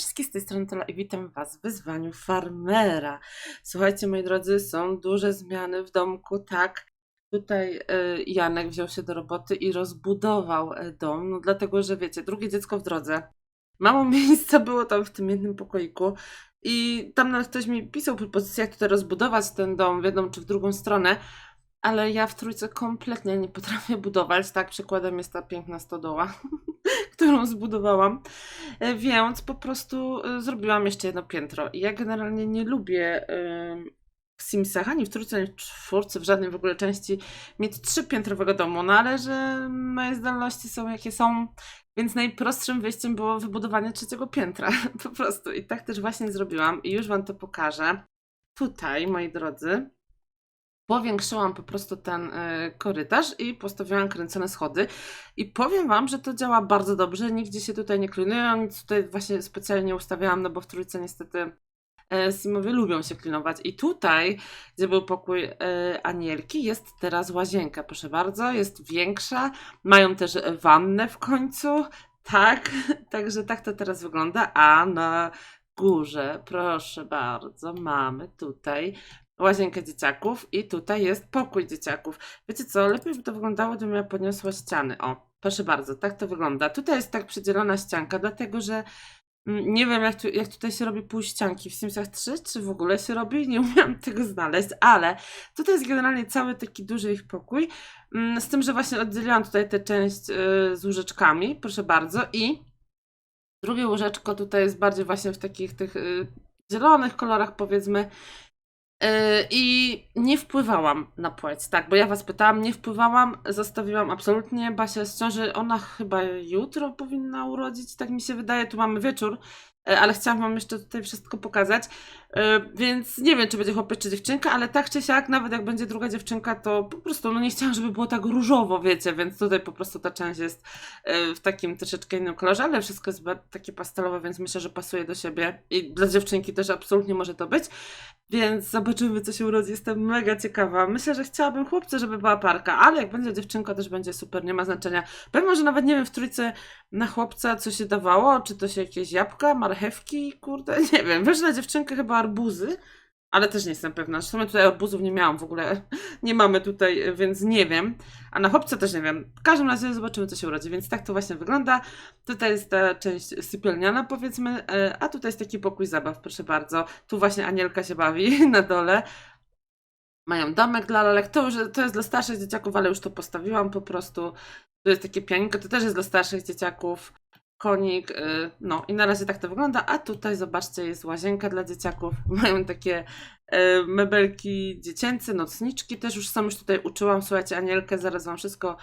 wszystkich z tej strony Tola i witam Was w wyzwaniu farmera. Słuchajcie, moi drodzy, są duże zmiany w domku, tak. Tutaj y, Janek wziął się do roboty i rozbudował y, dom, no dlatego, że wiecie, drugie dziecko w drodze. Mało miejsca było tam w tym jednym pokoiku i tam nawet ktoś mi pisał propozycję, jak tutaj rozbudować ten dom w jedną czy w drugą stronę, ale ja w trójce kompletnie nie potrafię budować, tak, przykładem jest ta piękna stodoła, którą zbudowałam. E, Więc po prostu e, zrobiłam jeszcze jedno piętro. Ja generalnie nie lubię w Simsach, ani w trójce, ani w czwórce, w żadnej w ogóle części mieć trzypiętrowego domu, no ale że moje zdolności są jakie są, więc najprostszym wyjściem było wybudowanie trzeciego piętra, po prostu. I tak też właśnie zrobiłam i już Wam to pokażę. Tutaj, moi drodzy, powiększyłam po prostu ten y, korytarz i postawiłam kręcone schody. I powiem Wam, że to działa bardzo dobrze. Nigdzie się tutaj nie klinuję, nic tutaj właśnie specjalnie nie ustawiałam, no bo w trójce niestety e, Simowie lubią się klinować. I tutaj, gdzie był pokój e, Anielki, jest teraz łazienka, proszę bardzo, jest większa. Mają też wannę w końcu. Tak, także tak to teraz wygląda. A na górze, proszę bardzo, mamy tutaj łazienkę dzieciaków i tutaj jest pokój dzieciaków. Wiecie co, lepiej by to wyglądało, gdybym ja podniosła ściany. O, proszę bardzo, tak to wygląda. Tutaj jest tak przydzielona ścianka, dlatego że mm, nie wiem, jak, tu, jak tutaj się robi półścianki w Simsach 3, czy w ogóle się robi, nie umiałam tego znaleźć, ale tutaj jest generalnie cały taki duży ich pokój, mm, z tym, że właśnie oddzieliłam tutaj tę część y, z łóżeczkami, proszę bardzo, i drugie łóżeczko tutaj jest bardziej właśnie w takich tych y, zielonych kolorach, powiedzmy, I nie wpływałam na płeć, tak, bo ja was pytałam, nie wpływałam, zostawiłam absolutnie. Jest w ciąży, ona chyba jutro powinna urodzić, tak mi się wydaje, tu mamy wieczór, ale chciałam wam jeszcze tutaj wszystko pokazać, Yy, więc nie wiem, czy będzie chłopiec, czy dziewczynka, ale tak czy siak, nawet jak będzie druga dziewczynka, to po prostu, no nie chciałam, żeby było tak różowo, wiecie, więc tutaj po prostu ta część jest yy, w takim troszeczkę innym kolorze, ale wszystko jest takie pastelowe, więc myślę, że pasuje do siebie i dla dziewczynki też absolutnie może to być. Więc zobaczymy, co się urodzi. Jestem mega ciekawa. Myślę, że chciałabym chłopca, żeby była parka, ale jak będzie dziewczynka, też będzie super, nie ma znaczenia. Powiem, że nawet nie wiem w trójce na chłopca, co się dawało, czy to się jakieś jabłka, marchewki, kurde, nie wiem. Wiesz, na dziewczynkę chyba arbuzy, ale też nie jestem pewna. W sumie tutaj arbuzów nie miałam w ogóle, nie mamy tutaj, więc nie wiem. A na chłopca też nie wiem. W każdym razie zobaczymy, co się urodzi, więc tak to właśnie wygląda. Tutaj jest ta część sypialniana, powiedzmy, e, a tutaj jest taki pokój zabaw, proszę bardzo. Tu właśnie Anielka się bawi na dole. Mają domek dla lalek. To już to jest dla starszych dzieciaków, ale już to postawiłam po prostu. Tu jest takie pianinko, to też jest dla starszych dzieciaków. Konik, y, no i na razie tak to wygląda. A tutaj zobaczcie, jest łazienka dla dzieciaków. Mają takie y, mebelki dziecięce, nocniczki też już sam już tutaj uczyłam. Słuchajcie, Anielkę, zaraz wam wszystko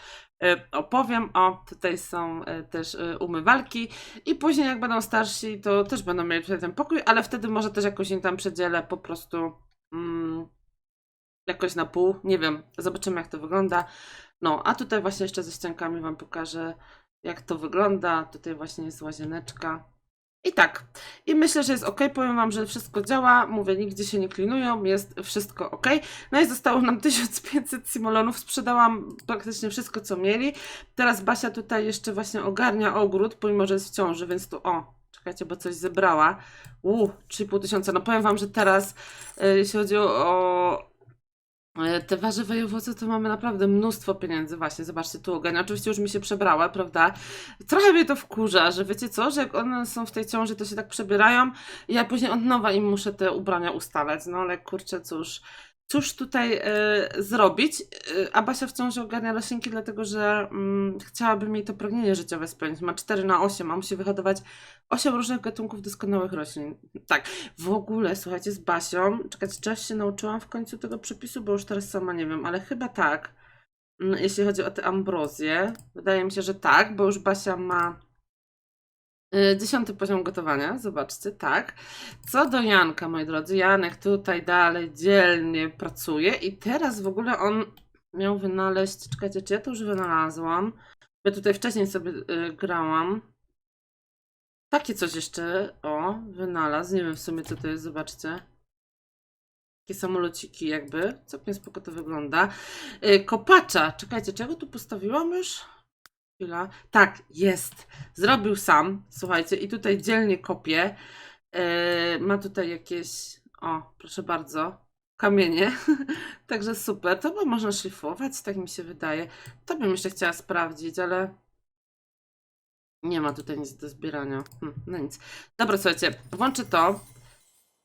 y, opowiem. O, tutaj są też umywalki. I później jak będą starsi, to też będą mieli tutaj ten pokój, ale wtedy może też jakoś im tam przedzielę po prostu mm, jakoś na pół. Nie wiem, zobaczymy jak to wygląda. No, a tutaj właśnie jeszcze ze ściankami wam pokażę jak to wygląda. Tutaj właśnie jest łazieneczka. I tak. I myślę, że jest ok. Powiem Wam, że wszystko działa. Mówię, nigdzie się nie klinują, jest wszystko ok. No i zostało nam 1500 simolonów. Sprzedałam praktycznie wszystko, co mieli. Teraz Basia tutaj jeszcze właśnie ogarnia ogród, pomimo, że jest w ciąży, więc tu o. Czekajcie, bo coś zebrała. Uuu, 3,5 tysiąca. No powiem Wam, że teraz, e, jeśli chodzi o Te warzywa i owoce to mamy naprawdę mnóstwo pieniędzy. Właśnie, zobaczcie, tu ogarnia. Oczywiście już mi się przebrała, prawda? Trochę mnie to wkurza, że wiecie co, że jak one są w tej ciąży, to się tak przebierają i ja później od nowa im muszę te ubrania ustalać. No ale kurczę, cóż. Cóż tutaj e, zrobić? E, a Basia w ciąży ogarnia roślinki, dlatego że mm, chciałabym jej to pragnienie życiowe spełnić. Ma 4 na 8, a musi wyhodować 8 różnych gatunków doskonałych roślin. Tak, w ogóle, słuchajcie, z Basią, czekać, ja się nauczyłam w końcu tego przepisu, bo już teraz sama nie wiem, ale chyba tak. Mm, Jeśli chodzi o te ambrozje, wydaje mi się, że tak, bo już Basia ma y, dziesiąty poziom gotowania, zobaczcie, tak. Co do Janka, moi drodzy, Janek tutaj dalej dzielnie pracuje i teraz w ogóle on miał wynaleźć, czekajcie, czy ja to już wynalazłam? Ja tutaj wcześniej sobie y, grałam. Takie coś jeszcze, o, wynalazł. Nie wiem w sumie co to jest, zobaczcie. Takie samolociki jakby. Całkiem spoko to wygląda. Yy, kopacza. Czekajcie, czego tu postawiłam już? Chwila. Tak, jest. Zrobił sam, słuchajcie, i tutaj dzielnie kopie. Yy, ma tutaj jakieś, o, proszę bardzo, kamienie. Także super. To by można szlifować, tak mi się wydaje. To bym jeszcze chciała sprawdzić, ale nie ma tutaj nic do zbierania. Hm, no nic. Dobra, słuchajcie, włączę to.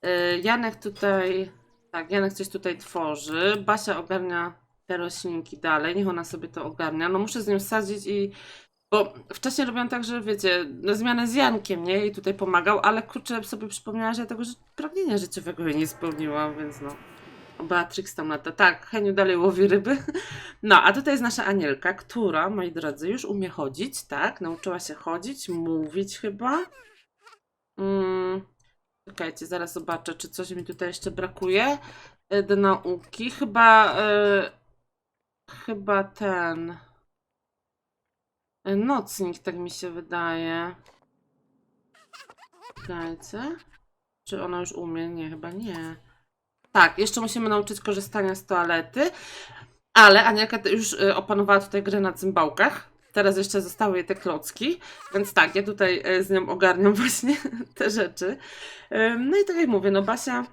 Yy, Janek tutaj, tak, Janek coś tutaj tworzy. Basia ogarnia te roślinki dalej, niech ona sobie to ogarnia. No muszę z nią sadzić i bo wcześniej robiłam tak, że wiecie, zmianę z Jankiem, nie? I tutaj pomagał, ale kurczę sobie przypomniała, że ja tego ży- pragnienia życiowego jej nie spełniłam, więc no. Beatrix tam lata. Tak, Heniu dalej łowi ryby. No, a tutaj jest nasza Anielka, która, moi drodzy, już umie chodzić, tak? Nauczyła się chodzić, mówić chyba. Mm, czekajcie, zaraz zobaczę, czy coś mi tutaj jeszcze brakuje e, do nauki. Chyba, e, chyba ten... E, Nocnik, tak mi się wydaje. Czekajcie. Czy ona już umie? Nie, chyba nie. Tak, jeszcze musimy nauczyć korzystania z toalety. Ale Anielka już y, opanowała tutaj grę na cymbałkach. Teraz jeszcze zostały jej te klocki. Więc tak, ja tutaj y, z nią ogarniam właśnie te rzeczy. No i tak jak mówię, no Basia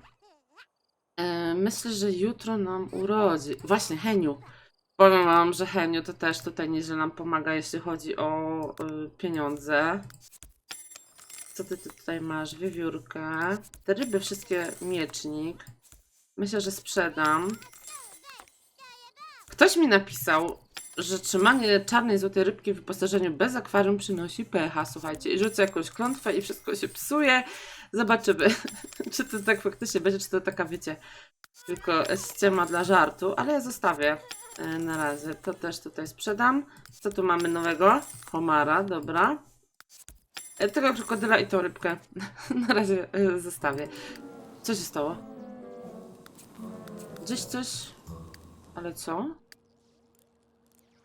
myślę, że jutro nam urodzi. Właśnie, Heniu. Powiem wam, że Heniu to też tutaj nieźle nam pomaga, jeśli chodzi o y, pieniądze. Co ty tu tutaj masz? Wiewiórkę. Te ryby wszystkie miecznik. Myślę, że sprzedam. Ktoś mi napisał, że trzymanie czarnej złotej rybki w wyposażeniu bez akwarium przynosi pecha, słuchajcie. I rzucę jakąś klątwę i wszystko się psuje. Zobaczymy, czy to tak faktycznie będzie, czy to taka, wiecie, tylko ściema dla żartu, ale ja zostawię na razie. To też tutaj sprzedam. Co tu mamy nowego? Homara, dobra. E, Tego krokodyla i tą rybkę na razie e, zostawię. Co się stało? Gdzieś coś... Ale co?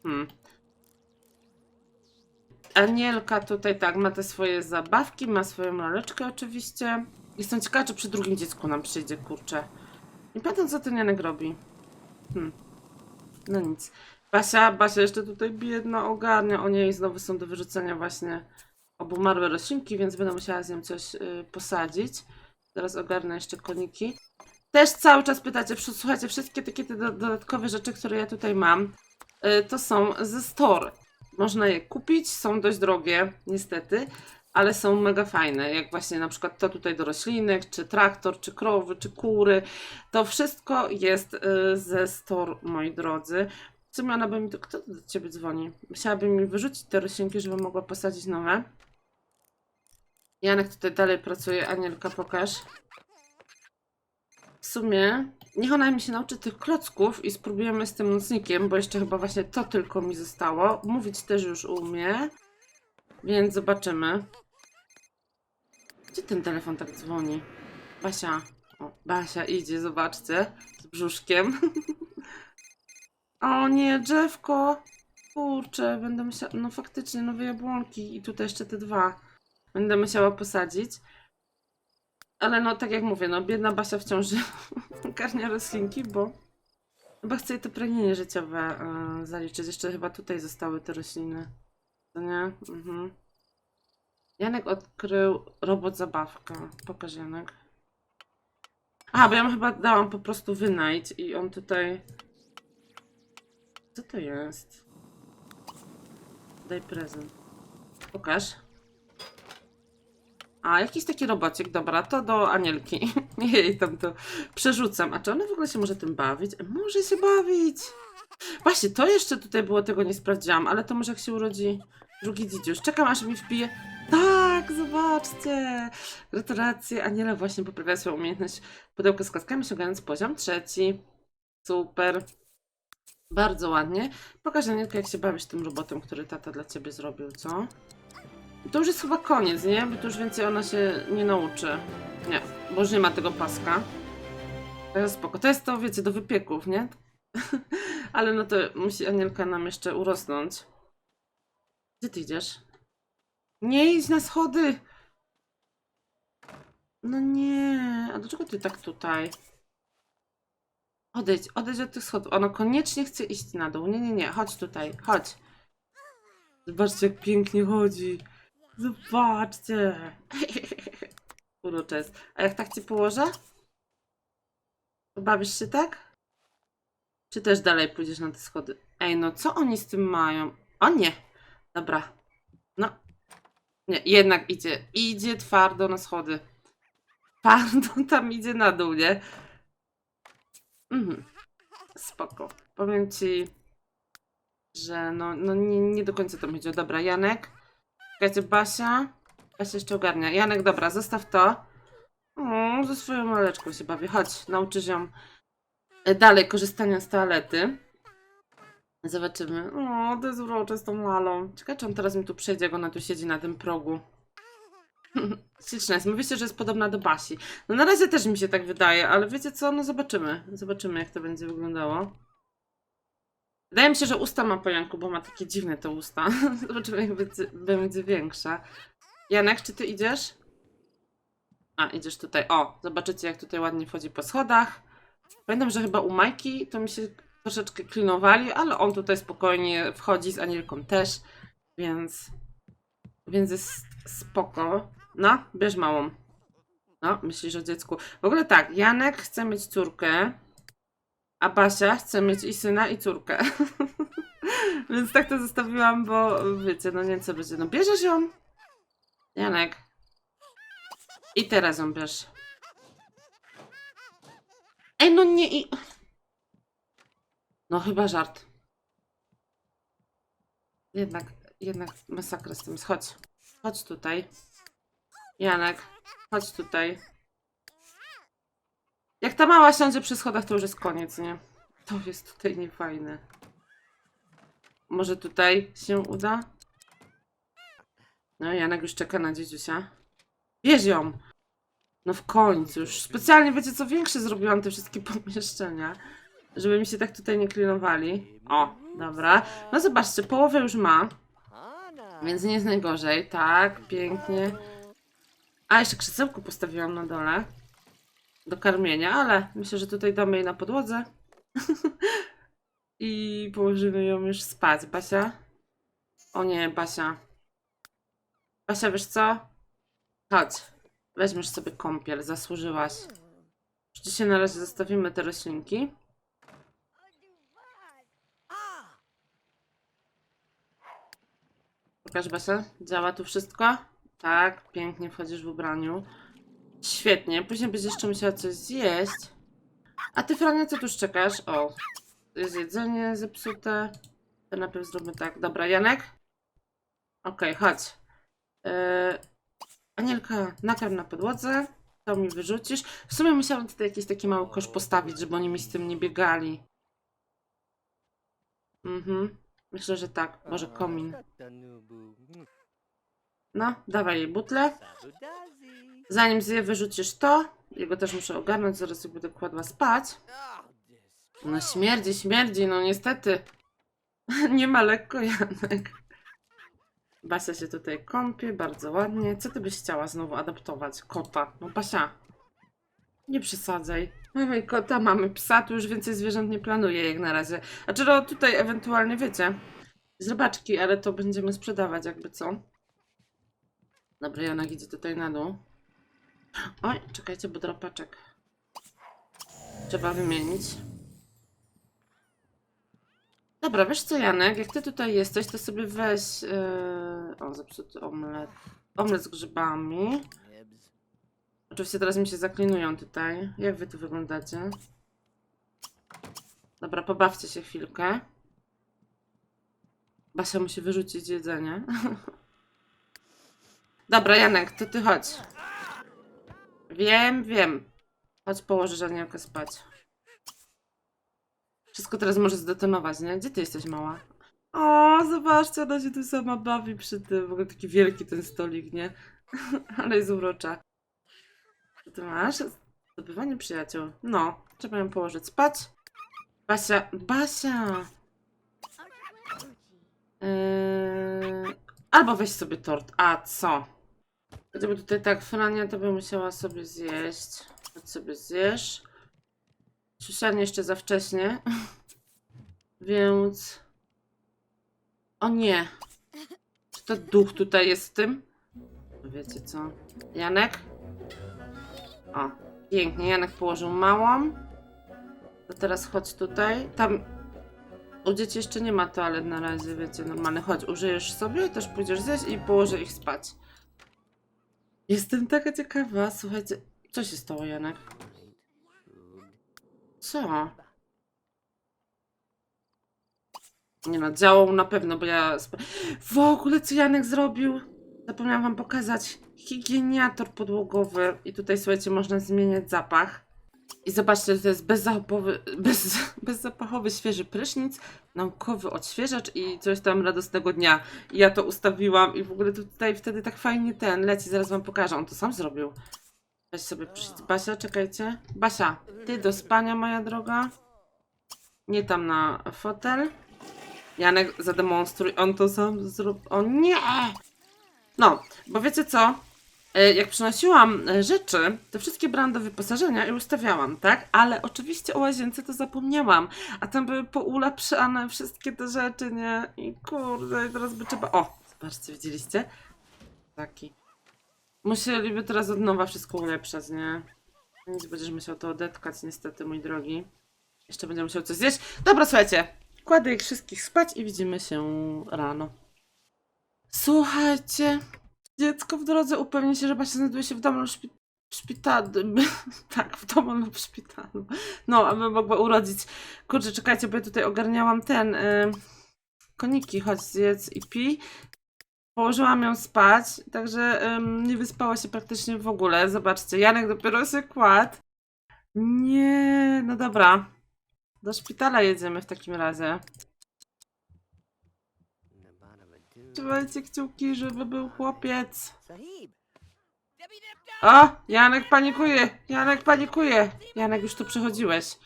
Hmm. Anielka tutaj tak, ma te swoje zabawki, ma swoją laleczkę oczywiście. Jestem ciekawa, czy przy drugim dziecku nam przyjdzie, kurczę. Nie pamiętam, co ten Janek robi. Hmm. No nic. Basia, Basia jeszcze tutaj biedna ogarnia. O niej znowu są do wyrzucenia właśnie obumarłe roślinki, więc będę musiała z nią coś y, posadzić. Zaraz ogarnę jeszcze koniki. Też cały czas pytacie, słuchajcie, wszystkie takie te do, dodatkowe rzeczy, które ja tutaj mam, y, to są ze store. Można je kupić, są dość drogie, niestety, ale są mega fajne. Jak właśnie na przykład to tutaj do roślinek, czy traktor, czy krowy, czy kury. To wszystko jest y, ze store, moi drodzy. Co miała by mi to. Kto do ciebie dzwoni? Musiałaby mi wyrzucić te roślinki, żebym mogła posadzić nowe. Janek tutaj dalej pracuje. Anielka, pokaż. W sumie, niech ona mi się nauczy tych klocków i spróbujemy z tym nocnikiem, bo jeszcze chyba właśnie to tylko mi zostało. Mówić też już umie, więc zobaczymy. Gdzie ten telefon tak dzwoni? Basia. O, Basia idzie, zobaczcie. Z brzuszkiem. o nie, drzewko. Kurczę, będę musiała... No faktycznie, nowe jabłonki i tutaj jeszcze te dwa. Będę musiała posadzić. Ale no, tak jak mówię, no biedna Basia wciąż ogarnia roślinki, bo chyba jej to pragnienie życiowe e, zaliczyć. Jeszcze chyba tutaj zostały te rośliny. To nie? Mhm. Janek odkrył robot zabawka. Pokaż Janek. A, bo ja mu chyba dałam po prostu wynajdź i on tutaj... Co to jest? Daj prezent. Pokaż. A, jakiś taki robocik, dobra, to do Anielki. Jej, tam to przerzucam. A czy ona w ogóle się może tym bawić? Może się bawić. Właśnie, to jeszcze tutaj było, tego nie sprawdziłam, ale to może jak się urodzi drugi dzidziusz. Czekam, aż mi wbije. Tak, zobaczcie. Gratulacje. Aniela właśnie poprawia swoją umiejętność pudełka z klaskami, osiągając poziom trzeci. Super. Bardzo ładnie. Pokaż Anielka, jak się bawisz tym robotem, który tata dla ciebie zrobił, co? To już jest chyba koniec, nie? Bo tu już więcej ona się nie nauczy. Nie, bo już nie ma tego paska. To spoko. To jest to, wiecie, do wypieków, nie? Ale no to musi Anielka nam jeszcze urosnąć. Gdzie ty idziesz? Nie idź na schody! No nie, a dlaczego ty tak tutaj? Odejdź, odejdź od tych schodów. Ona koniecznie chce iść na dół. Nie, nie, nie, chodź tutaj, chodź. Zobaczcie, jak pięknie chodzi. Zobaczcie. Urocze jest. A jak tak cię położę? Bawisz się tak? Czy też dalej pójdziesz na te schody? Ej, no co oni z tym mają? O nie! Dobra. Nie, jednak idzie. Idzie twardo na schody. Twardo tam idzie na dół, nie? Mhm. Spoko. Powiem ci, że no, no nie, nie do końca to chodziło. Dobra, Janek. Czekajcie, Basia. Basia jeszcze ogarnia. Janek, dobra, zostaw to. O, ze swoją maleczką się bawię. Chodź, nauczysz ją e, dalej korzystania z toalety. Zobaczymy. O, to jest urocze z tą lalą. Ciekawe, czy on teraz mi tu przejdzie, jak ona tu siedzi na tym progu. Śliczna jest. Mówicie, że jest podobna do Basi. No na razie też mi się tak wydaje, ale wiecie co? No zobaczymy. Zobaczymy, jak to będzie wyglądało. Wydaje mi się, że usta ma po Janku, bo ma takie dziwne te usta. Zobaczymy, jak będzie, będzie większa. Janek, czy ty idziesz? A, idziesz tutaj. O, zobaczycie, jak tutaj ładnie wchodzi po schodach. Pamiętam, że chyba u Majki to mi się troszeczkę klinowali, ale on tutaj spokojnie wchodzi z Anielką też, więc... Więc jest spoko. No, bierz małą. No, myślisz o dziecku. W ogóle tak, Janek chce mieć córkę, a Basia chce mieć i syna, i córkę. Więc tak to zostawiłam, bo wiecie, no nie wiem co będzie. No bierzesz ją? Janek. I teraz ją bierz. Ej, no nie i... No chyba żart. Jednak, jednak masakra z tym. Chodź. Chodź tutaj. Janek, chodź tutaj. Jak ta mała siądzie przy schodach, to już jest koniec, nie? To jest tutaj niefajne. Może tutaj się uda? No, Janek już czeka na dziedziusia. Bierz ją! No w końcu, już specjalnie, wiecie co, większe zrobiłam te wszystkie pomieszczenia, żeby mi się tak tutaj nie klinowali. O, dobra. No zobaczcie, połowę już ma, więc nie jest najgorzej. Tak, pięknie. A, jeszcze krzesełko postawiłam na dole do karmienia, ale myślę, że tutaj damy jej na podłodze. I położymy ją już spać. Basia? O nie, Basia. Basia, wiesz co? Chodź. Weźmiesz sobie kąpiel, zasłużyłaś. Dzisiaj na razie zostawimy te roślinki. Pokaż Basia, działa tu wszystko? Tak, pięknie wchodzisz w ubraniu. Świetnie, później będziesz jeszcze musiała coś zjeść. A ty, Frania, co tu czekasz? O, jest jedzenie zepsute. To najpierw zróbmy tak. Dobra, Janek? Okej, chodź. Yy, Anielka, nakarm na podłodze. To mi wyrzucisz. W sumie musiałam tutaj jakiś taki mały kosz postawić, żeby oni mi z tym nie biegali. Mhm. Myślę, że tak. Może komin. No, dawaj jej butlę. Zanim zje, wyrzucisz to. Jego też muszę ogarnąć, zaraz ją będę kładła spać. No śmierdzi, śmierdzi, no niestety. Nie ma lekko, Janek. Basia się tutaj kąpie, bardzo ładnie. Co ty byś chciała znowu adaptować? Kota. No Basia. Nie przesadzaj. Mamy kota, mamy psa, tu już więcej zwierząt nie planuję jak na razie. Znaczy no tutaj ewentualnie wiecie, z rybaczki, ale to będziemy sprzedawać jakby co. Dobra, Janek idzie tutaj na dół. Oj, czekajcie, bo drapaczek. Trzeba wymienić. Dobra, wiesz co, Janek, jak ty tutaj jesteś, to sobie weź. Yy... O, zepsuty omlet. Omlet z grzybami. Oczywiście teraz mi się zaklinują tutaj. Jak wy tu wyglądacie? Dobra, pobawcie się chwilkę. Basia musi wyrzucić jedzenie. Dobra, Janek, to ty chodź. Wiem, wiem. Chodź położysz Anielkę spać. Wszystko teraz może zdetonować, nie? Gdzie ty jesteś, mała? O, zobaczcie, ona się tu sama bawi przy tym. W ogóle taki wielki ten stolik, nie? Ale jest urocza. Ty masz? Zdobywanie przyjaciół. No, trzeba ją położyć spać. Basia, Basia! Yy... Albo weź sobie tort. A co? Gdyby tutaj tak Frania, to by musiała sobie zjeść. Chodź sobie zjesz. Śniadanie jeszcze za wcześnie. Więc... O nie. to duch tutaj jest w tym? Wiecie co? Janek? O, pięknie. Janek położył małą. To teraz chodź tutaj. Tam u dzieci jeszcze nie ma toalet na razie, wiecie, normalny. Chodź, użyjesz sobie, też pójdziesz zjeść i położę ich spać. Jestem taka ciekawa, słuchajcie. Co się stało, Janek? Co? Nie no, działał na pewno, bo ja... W ogóle co Janek zrobił? Zapomniałam wam pokazać. Higieniator podłogowy. I tutaj, słuchajcie, można zmieniać zapach. I zobaczcie, to jest bezzapachowy, bez, bezzapachowy świeży prysznic, naukowy odświeżacz i coś tam radosnego dnia. I ja to ustawiłam i w ogóle tutaj wtedy tak fajnie ten leci, zaraz wam pokażę. On to sam zrobił. Weź sobie przyjdź. Basia, czekajcie. Basia, ty do spania, moja droga. Nie tam na fotel. Janek zademonstruj, on to sam zrobił. O nie! No, bo wiecie co? E, Jak przynosiłam e, rzeczy, to wszystkie brałam do wyposażenia i ustawiałam, tak? Ale oczywiście o łazience to zapomniałam. A tam były poulepszane wszystkie te rzeczy, nie? I kurde, teraz by trzeba... O, zobaczcie, widzieliście? Taki. Musieliby teraz od nowa wszystko ulepszać, nie? Nic będziesz musiał to odetkać, niestety, mój drogi. Jeszcze będę musiał coś zjeść. Dobra, słuchajcie. Kładę ich wszystkich spać i widzimy się rano. Słuchajcie. Dziecko w drodze upewni się, że Basia znajduje się w domu lub szpi szpitalu. tak, w domu lub szpitalu. No, aby mogła urodzić. Kurczę, czekajcie, bo ja tutaj ogarniałam ten... Y koniki, chodź zjedz i pij. Położyłam ją spać, także ym, nie wyspała się praktycznie w ogóle. Zobaczcie, Janek dopiero się kładł. Nie, no dobra. Do szpitala jedziemy w takim razie. Trzymajcie kciuki, żeby był chłopiec. O, Janek panikuje, Janek panikuje. Janek, już tu przychodziłeś.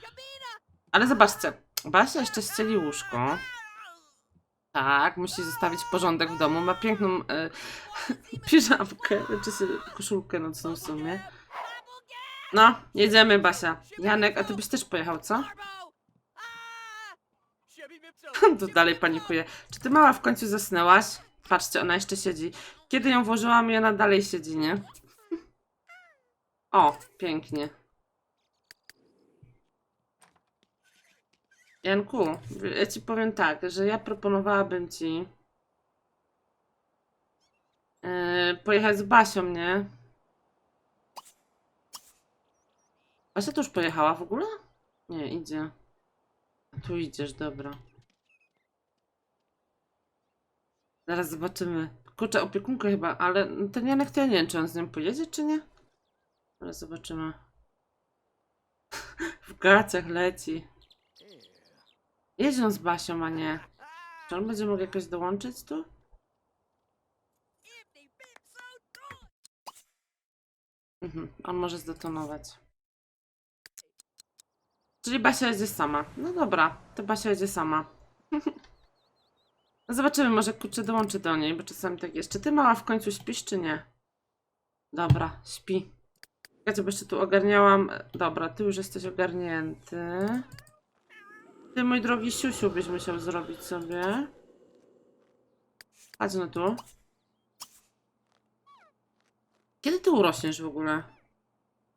Ale zobaczcie, Basia jeszcze ścieli łóżko. Tak, musi zostawić porządek w domu. Ma piękną e, piżamkę, czy się koszulkę nocną w sumie. No, jedziemy, Basia. Janek, a ty byś też pojechał, co? Tu dalej panikuje. Czy ty mała w końcu zasnęłaś? Patrzcie, ona jeszcze siedzi. Kiedy ją włożyłam i ona dalej siedzi, nie? O, pięknie. Janku, ja ci powiem tak, że ja proponowałabym ci yy, pojechać z Basią, nie? Basia tu już pojechała w ogóle? Nie, idzie. Tu idziesz, dobra. Zaraz zobaczymy. Kurczę, opiekunkę chyba, ale ten Janek to ja nie wiem, czy on z nią pojedzie, czy nie? Zaraz zobaczymy. W gaciach leci. Jedź on z Basią, a nie. Czy on będzie mógł jakoś dołączyć tu? Mhm, on może zdetonować. Czyli Basia jedzie sama. No dobra, to Basia jedzie sama. No Zobaczymy, może kurczę dołączy do niej, bo czasami tak jest. Czy ty mała w końcu śpisz, czy nie? Dobra, śpi. Czekajcie, bo jeszcze tu ogarniałam. Dobra, ty już jesteś ogarnięty. Ty, mój drogi siusiu, byś musiał zrobić sobie. Chodź no tu. Kiedy ty urośniesz w ogóle?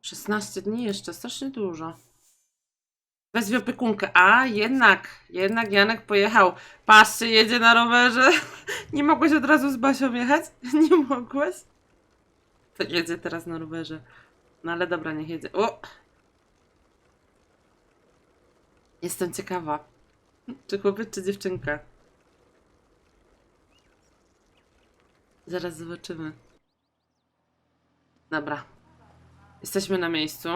16 dni jeszcze, strasznie dużo. Wezwij opiekunkę. A, jednak, jednak Janek pojechał. Patrzcie, jedzie na rowerze. Nie mogłeś od razu z Basią jechać? Nie mogłeś? To jedzie teraz na rowerze. No ale dobra, niech jedzie. O! Jestem ciekawa. Czy chłopiec, czy dziewczynka? Zaraz zobaczymy. Dobra. Jesteśmy na miejscu.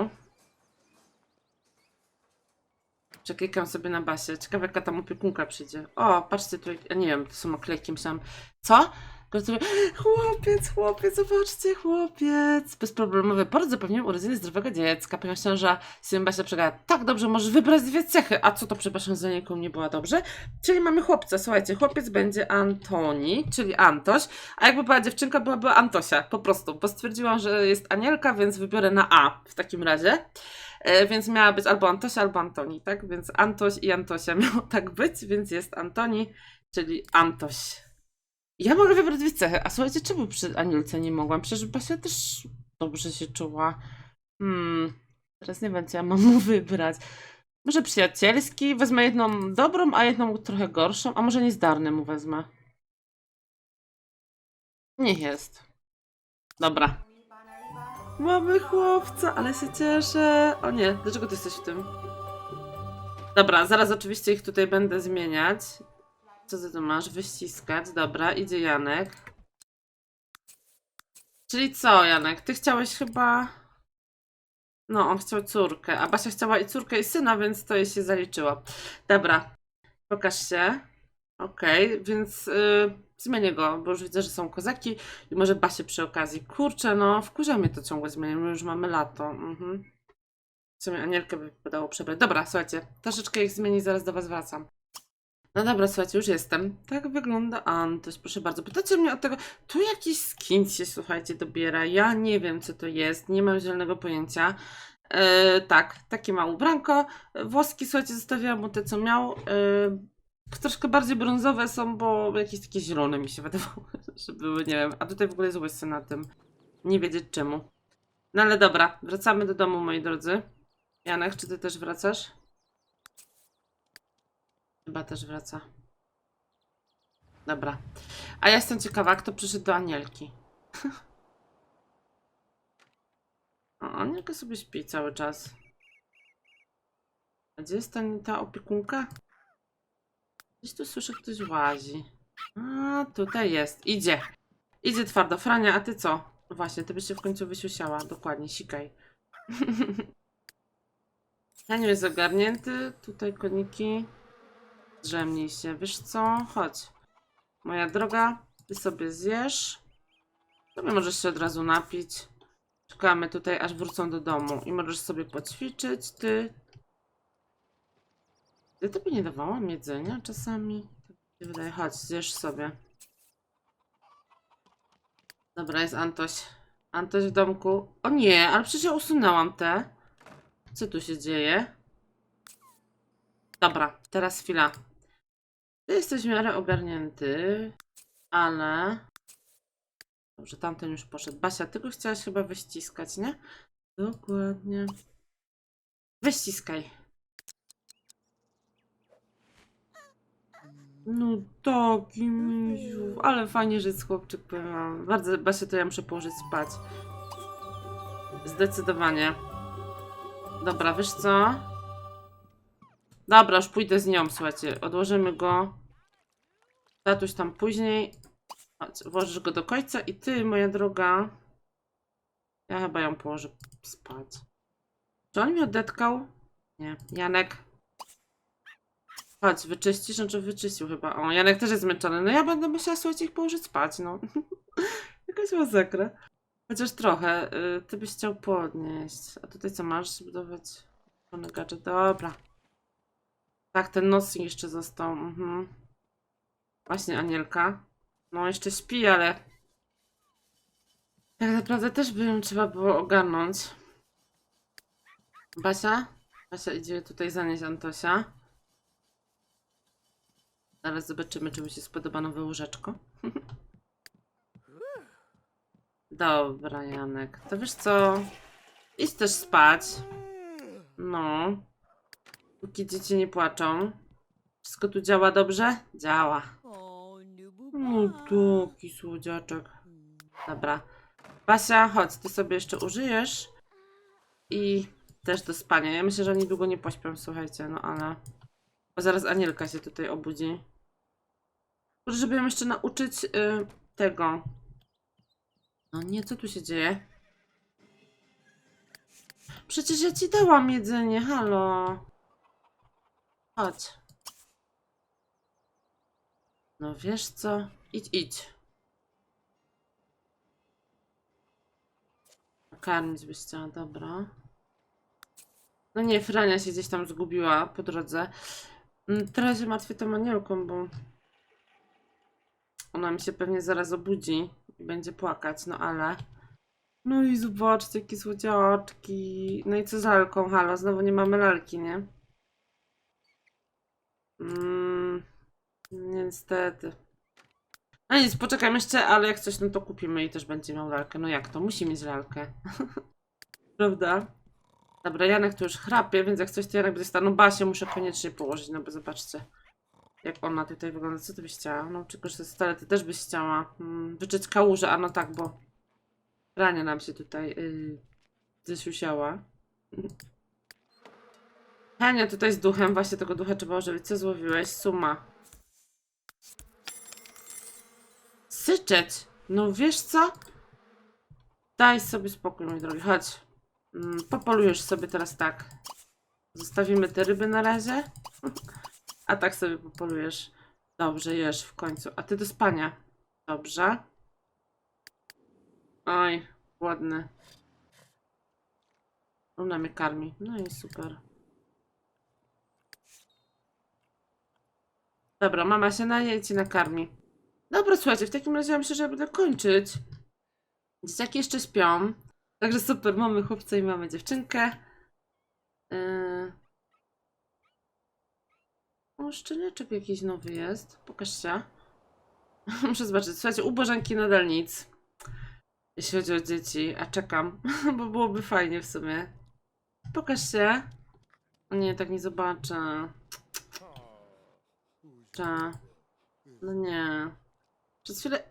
Przeklikam sobie na basie. Ciekawe, jaka tam opiekunka przyjdzie. O, patrzcie tu. Nie wiem, to są naklejki, myślałam. Co? Chłopiec, chłopiec, zobaczcie, chłopiec. Bezproblemowy port zapewnił urodziny zdrowego dziecka. Ponieważ ciąża syn Basia przegada tak dobrze, możesz wybrać dwie cechy. A co to, przepraszam, za niką nie była dobrze? Czyli mamy chłopca, słuchajcie, chłopiec będzie Antoni, czyli Antoś, a jakby była dziewczynka, byłaby Antosia, po prostu, bo stwierdziłam, że jest Anielka, więc wybiorę na A w takim razie. E, więc miała być albo Antosia, albo Antoni, tak? Więc Antoś i Antosia miało tak być, więc jest Antoni, czyli Antoś. Ja mogę wybrać dwie cechy. A słuchajcie, czemu przy Anielce nie mogłam? Przecież Basia też dobrze się czuła. Hmm. Teraz nie wiem, co ja mam mu wybrać. Może przyjacielski, wezmę jedną dobrą, a jedną trochę gorszą, a może niezdarny mu wezmę. Niech jest. Dobra. Mamy chłopca, ale się cieszę. O nie, dlaczego ty jesteś w tym? Dobra, zaraz oczywiście ich tutaj będę zmieniać. Co ty tu masz? Wyściskać. Dobra, idzie Janek. Czyli co, Janek? Ty chciałeś chyba... No, on chciał córkę, a Basia chciała i córkę, i syna, więc to jej się zaliczyło. Dobra, pokaż się. Okej, więc y, zmienię go, bo już widzę, że są kozaki i może Basie przy okazji. Kurczę, no, wkurza mnie to ciągłe zmiany, my już mamy lato. Mhm. W sumie Anielkę by podało przebrać. Dobra, słuchajcie, troszeczkę ich zmieni, zaraz do was wracam. No dobra, słuchajcie, już jestem. Tak wygląda Antoś, proszę bardzo. Pytacie mnie o tego, tu jakiś skin się, słuchajcie, dobiera. Ja nie wiem, co to jest, nie mam zielonego pojęcia. E, tak, takie ma ubranko. Włoski, słuchajcie, zostawiłam mu te, co miał. E, troszkę bardziej brązowe są, bo jakieś takie zielone mi się wydawało, że były, nie wiem. A tutaj w ogóle jest łysy na tym. Nie wiedzieć czemu. No ale dobra, wracamy do domu, moi drodzy. Janek, czy ty też wracasz? Chyba też wraca. Dobra. A ja jestem ciekawa, kto przyszedł do Anielki. O, Anielka sobie śpi cały czas. A gdzie jest ta, ta opiekunka? Gdzieś tu słyszę, ktoś łazi. A, tutaj jest. Idzie. Idzie twardo. Frania, a ty co? Właśnie, ty byś się w końcu wysiusiała. Dokładnie, sikaj. Haniu jest ogarnięty. Tutaj koniki. Drzemnij się. Wiesz co? Chodź. Moja droga, ty sobie zjesz. Sobie możesz się od razu napić. Czekamy tutaj, aż wrócą do domu. I możesz sobie poćwiczyć. Ty. Ja tobie nie dawałam jedzenia czasami. Tak wydaje. Chodź, zjesz sobie. Dobra, jest Antoś. Antoś w domku. O nie, ale przecież ja usunęłam te. Co tu się dzieje? Dobra, teraz chwila. Ty jesteś w miarę ogarnięty, ale... Dobrze, tamten już poszedł. Basia, ty go chciałaś chyba wyściskać, nie? Dokładnie. Wyściskaj. No taki misiu. Ale fajnie, że jest chłopczyk, powiem wam. Bardzo, Basia, to ja muszę położyć spać. Zdecydowanie. Dobra, wiesz co? Dobra, już pójdę z nią, słuchajcie. Odłożymy go. Tatuś tam później. Chodź, włożysz go do końca i ty, moja droga. Ja chyba ją położę spać. Czy on mi odetkał? Nie. Janek. Chodź, wyczyścisz? Znaczy wyczyścił chyba. O, Janek też jest zmęczony. No ja będę musiała, słuchajcie, ich położyć spać, no. Jakaś masakra. Chociaż trochę. Y, ty byś chciał podnieść. A tutaj co masz? Zbudować gadżet. Dobra. Tak, ten nosik jeszcze został. Mhm. Właśnie, Anielka. No, jeszcze śpi, ale... Tak naprawdę też by ją trzeba było ogarnąć. Basia? Basia idzie tutaj zanieść Antosia. Zaraz zobaczymy, czy mi się spodoba nowe łóżeczko. Dobra, Janek. To wiesz co? Idź też spać. No. Póki dzieci nie płaczą. Wszystko tu działa dobrze? Działa. No taki słodziaczek. Dobra. Basia, chodź, ty sobie jeszcze użyjesz. I też do spania. Ja myślę, że oni długo nie pośpią, słuchajcie, no ale... Bo zaraz Anielka się tutaj obudzi. Może żeby ją jeszcze nauczyć y, tego. No nie, co tu się dzieje? Przecież ja ci dałam jedzenie, halo. Chodź. No wiesz co? Idź, idź. Karmić byś chciała, dobra. No nie, Frania się gdzieś tam zgubiła po drodze. Mm, Teraz się martwię tą anielką, bo ona mi się pewnie zaraz obudzi i będzie płakać, no ale... No i zobaczcie, jakie słodziaczki. No i co z lalką, halo? Znowu nie mamy lalki, nie? Mm, niestety. No nic, poczekam jeszcze, ale jak coś, no to kupimy i też będzie miał lalkę. No jak to? Musi mieć lalkę. Prawda? Dobra, Janek tu już chrapie, więc jak coś, to Janek będzie stał. No Basię muszę koniecznie położyć, no bo zobaczcie. Jak ona tutaj wygląda. Co ty byś chciała? No, tylko że stale ty też byś chciała. Hmm, wyczyć kałużę, a no tak, bo rania nam się tutaj yy, zesiusiała. Henia tutaj z duchem, właśnie tego ducha trzeba ożywić. Co złowiłeś? Suma. Syczeć! No wiesz co? Daj sobie spokój, mój drogi, chodź. Mm, popolujesz sobie teraz tak. Zostawimy te ryby na razie. A tak sobie popolujesz. Dobrze, jesz w końcu. A ty do spania. Dobrze. Oj, ładny. Ona mnie karmi. No i super. Dobra, mama się naje i nakarmi. Dobra, słuchajcie, w takim razie ja myślę, że ja będę kończyć. Dzieciaki jeszcze śpią. Także super, mamy chłopca i mamy dziewczynkę. Yy... O, szczeniaczek jakiś nowy jest. Pokaż się. Muszę zobaczyć. Słuchajcie, u Bożenki nadal nic. Jeśli chodzi o dzieci. A czekam, bo byłoby fajnie w sumie. Pokaż się. Nie, tak nie zobaczę. No nie. Przez chwilę...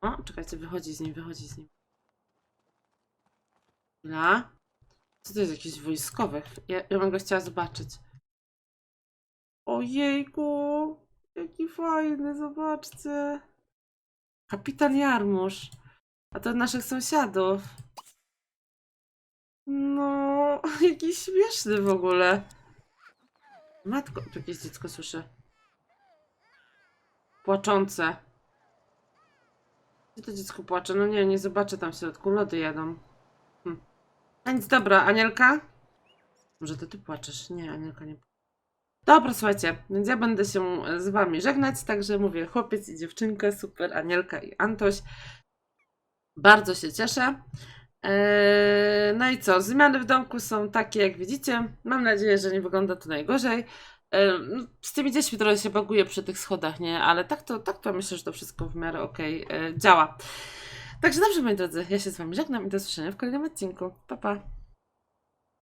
O, czekajcie, wychodzi z nim, wychodzi z nim. Chwila. Co to jest jakiś wojskowy? Ja, ja bym go chciała zobaczyć. Ojejku, jaki fajny, zobaczcie. Kapitan Jarmusz. A to od naszych sąsiadów. No, jaki śmieszny w ogóle. Matko, tu jakieś dziecko słyszę. Płaczące. Gdzie to dziecko płacze? No nie, nie zobaczę tam w środku. Lody jadą. Hm. A nic, dobra, Anielka? Może to ty płaczesz? Nie, Anielka nie płacze. Dobra, słuchajcie, więc ja będę się z wami żegnać, także mówię chłopiec i dziewczynka, super, Anielka i Antoś. Bardzo się cieszę. Eee, no i co, zmiany w domku są takie, jak widzicie. Mam nadzieję, że nie wygląda to najgorzej. Eee, no, z tymi dziećmi trochę się baguję przy tych schodach, nie? Ale tak to, tak to myślę, że to wszystko w miarę okej e, działa. Także dobrze, moi drodzy, ja się z wami żegnam i do usłyszenia w kolejnym odcinku. Pa, pa.